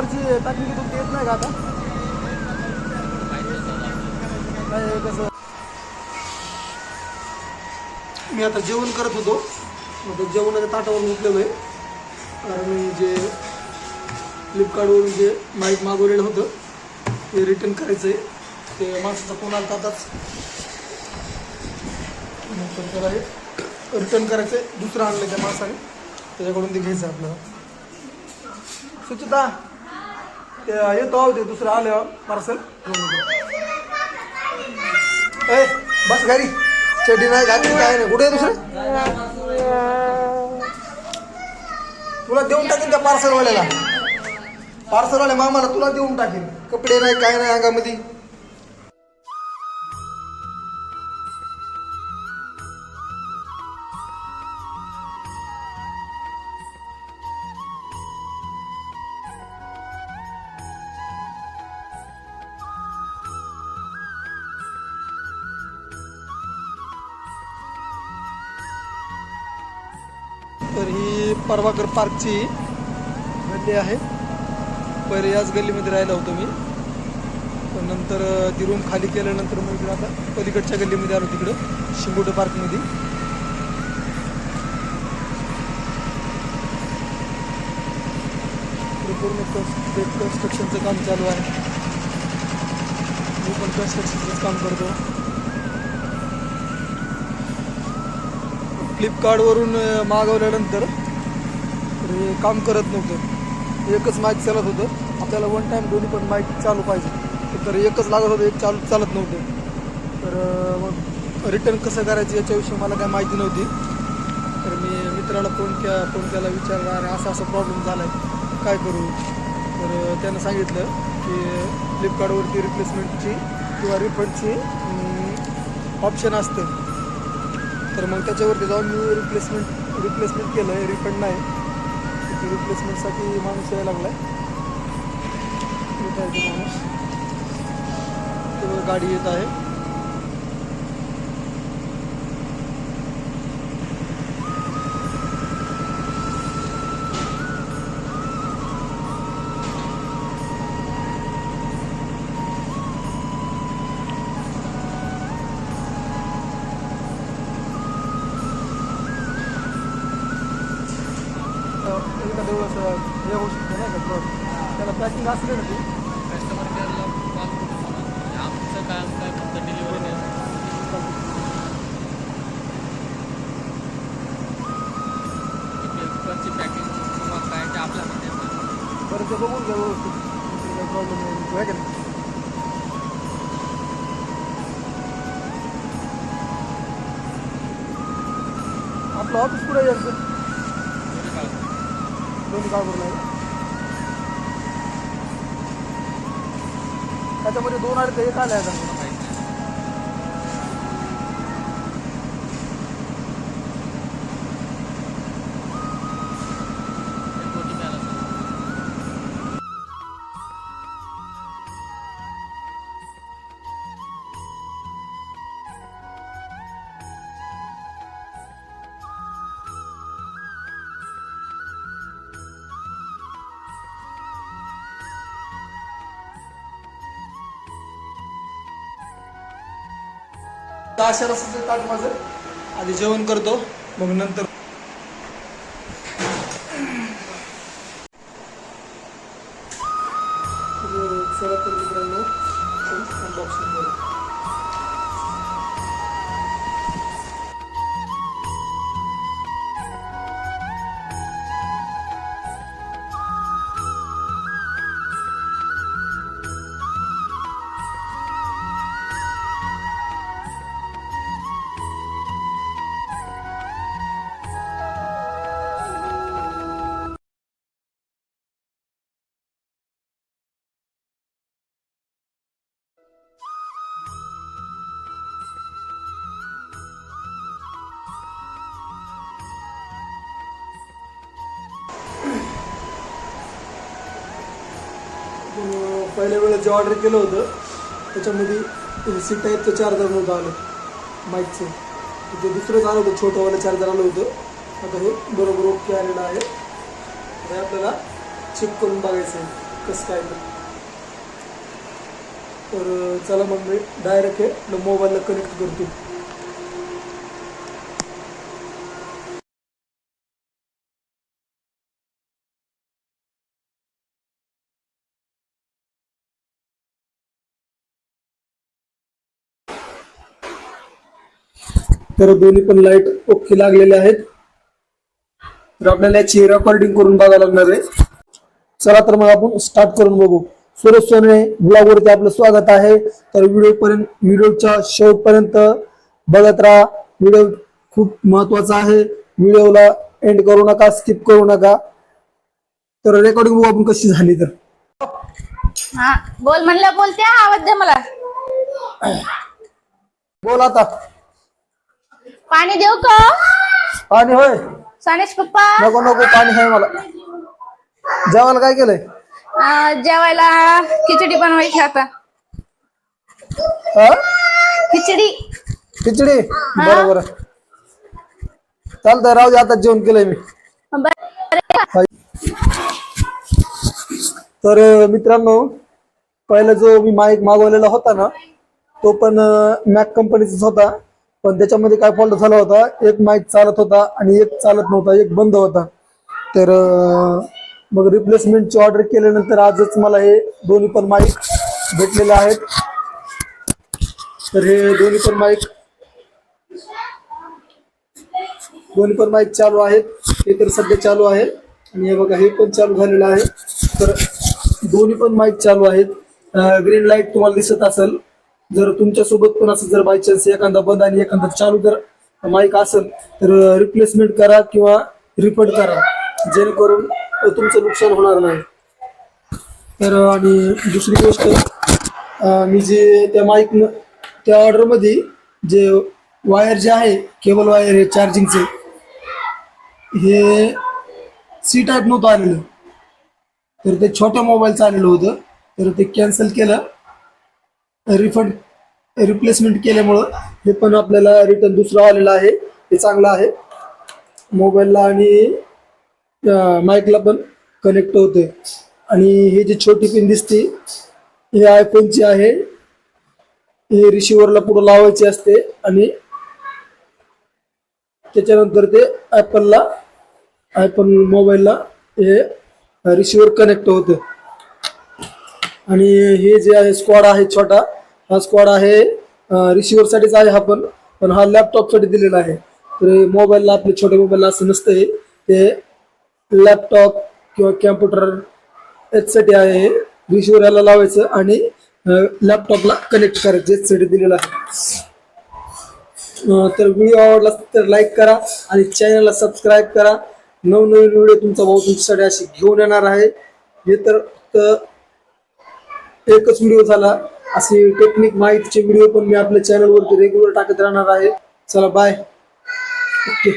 पेपरची टाकली घेतो येत नाही का आता? नाही कसं? मी आता जेवण करत होतो. आता जेवणाच्या ताटावर उठलेलो आहे कारण मी जे फ्लिपकार्टवरून जे माईक मागवलेलं होतं ते रिटर्न करायचं आहे ते माणसाचा फोन आला आताच. त्याला हे रिटर्न करायचं आहे दुसरं आणलं त्या माणसाने. त्याच्याकडून ते घ्यायचं आहे आपल्याला. सुचिता? ते येतो आहो ते दुसरं आलं पार्सल ए बस घरी चड्डी नाही घातली काय नाही कुठे आहे दुसरं। तुला देऊन टाकेन त्या पार्सलवाल्याला पार्सलवाल्या मामाला तुला देऊन टाकेन। कपडे नाही काय नाही अंगामध्ये। तर ही परवाकर पार्कची गल्ली आहे. पहिले याच गल्लीमध्ये राहिला होतो मी. पण नंतर ती रूम खाली केल्यानंतर मग इकडे आता पलीकडच्या गल्लीमध्ये आलो तिकडं शिंगोटे पार्कमध्ये. इकडे पूर्ण कन्स्ट्रक्शनचं काम चालू आहे. मी पण कन्स्ट्रक्शनचंच काम करतो. फ्लिपकार्टवरून मागवल्यानंतर हे काम करत नव्हतं. एकच माईक चालत होतं. आपल्याला वन टाईम दोन्ही पण माईक चालू पाहिजे. तर एकच लागत होतं एक चालू चालत नव्हतं. तर मग रिटर्न कसं करायचं याच्याविषयी मला काय माहिती नव्हती. तर मी मित्राला फोन केला फोन केला विचारला आणि असा असा प्रॉब्लेम झाला आहे काय करू? तर त्यानं सांगितलं की फ्लिपकार्टवरती रिप्लेसमेंटची किंवा रिफंडची ऑप्शन असतं. तर मग त्याच्यावरती जाऊन मी रिप्लेसमेंट रिप्लेसमेंट केलं आहे रिफंड नाही तिथे रिप्लेसमेंटसाठी माणूस यायला लागला आहे माणूस. तो गाडी येत आहे. पॅकिंग असले ना ती कस्टमर केअरला कॉल आमचं काय फक्त डिलिव्हरी पेपरची पॅकिंग किंवा काय ते आपल्यामध्ये. बरं ते बघून घ्या काही प्रॉब्लेम नाही. का नाही? आपलं ऑफिस कुठे आहे यांचं? दोन्ही काळ. दोन्ही काळभरून आहे. त्याच्यामध्ये दोन आले तर एक आले अशा रस्त्याचं ताट माझं. आधी जेवण करतो मग नंतर पहिल्या वेळेस जे ऑर्डर केलं होतं त्याच्यामध्ये सी टाईपचं चार्जर नव्हतं आलं. माईकचं ते दुसरंच आलं होतं छोटंवालं चार्जर आलं होतं. आता हे बरोबर ओके आलेलं आहे. हे आपल्याला चेक करून बघायचं आहे कसं काय तर चला मग मी डायरेक्ट हे मोबाईलला कनेक्ट करतो. तर दोन्ही पण लाइट ओके लागलेले आहेत. तर आपल्याला याची रेकॉर्डिंग करून बघायला लागणार आहे. चला तर मग आपण स्टार्ट करून बघू. सुरेश सोने ब्लॉग वरती आपलं स्वागत आहे. तर व्हिडिओ पर्यंत व्हिडिओच्या शेवटपर्यंत बघत राहा. व्हिडिओ खूप महत्त्वाचा आहे. व्हिडिओला एंड करू नका स्किप करू नका. तर रेकॉर्डिंग बघू आपण कशी झाली तर. हा बोल म्हणलं बोलते आवाज दे मला. बोल आता. पाणी देऊ का? पाणी होय. सानेश पप्पा. नको नको पाणी आहे मला. जेवायला काय केलंय? अं, जेवायला खिचडी बनवायची आता. हा? खिचडी. खिचडी? बरं बरं चालतंय राहू दे आता जेवण केलंय मी. बरं. तर अं, मित्रांनो पहिला जो मी माईक मागवलेला होता ना तो पण मॅक कंपनीचाच होता. पण त्याच्यामध्ये काय फॉल्ट झाला होता? एक माईक चालत होता आणि एक चालत नव्हता एक बंद होता. तर मग रिप्लेसमेंटची ऑर्डर केल्यानंतर आजच मला हे दोन्ही पण माईक भेटलेले आहेत. तर हे दोन्ही पण माईक दोन्ही पण माईक चालू आहेत. हे तर सध्या चालू आहे. आणि हे बघा हे पण चालू झालेलं आहे. तर दोन्ही पण माईक चालू आहेत. ग्रीन लाइट तुम्हाला दिसत असेल. जर तुमच्यासोबत पण असं जर बाय चान्स एखादा बंद आणि एखादा चालू जर माईक असेल तर रिप्लेसमेंट करा किंवा रिफंड करा. जेणेकरून तुमचं नुकसान होणार नाही. तर आणि दुसरी गोष्ट मी जे त्या माईक त्या ऑर्डरमध्ये जे वायर जे आहे केबल वायर हे चार्जिंगचे हे सी टाईप नव्हतं आलेलं. तर ते छोट्या मोबाईलचं आलेलं होतं. तर ते कॅन्सल केलं. रिफंड रिप्लेसमेंट केल्यामुळं हे पण आपल्याला रिटर्न दुसरा आलेला आहे. हे चांगलं आहे. मोबाईलला आणि माईकला पण कनेक्ट होते आणि हे जे छोटी पिन दिसते हे आयफोनची आहे. हे रिसिव्हरला पुढं लावायची असते आणि त्याच्यानंतर ते ॲपलला आयफोन मोबाईलला हे रिसिव्हर कनेक्ट होतं आणि हे जे आहे स्क्वॉड आहे छोटा हा स्क्वॉड आहे. रिसिव्हरसाठीच आहे हा पण पण हा लॅपटॉपसाठी दिलेला आहे. तर मोबाईलला आपले छोट्या मोबाईलला असं नसतं हे ते लॅपटॉप किंवा कॅम्प्युटर याचसाठी आहे. रिसिव्हर याला लावायचं आणि लॅपटॉपला कनेक्ट करायचं याचसाठी दिलेलं आहे. तर व्हिडिओ आवडला तर लाईक करा आणि चॅनलला सबस्क्राईब करा. नवनवीन व्हिडिओ तुमचा भाऊ तुमच्यासाठी अशी घेऊन येणार आहे. हे तर एकच व्हिडिओ झाला. असे टेक्निक माहितीचे व्हिडिओ पण मी आपल्या चॅनलवरती रेग्युलर टाकत राहणार आहे. चला बाय ओके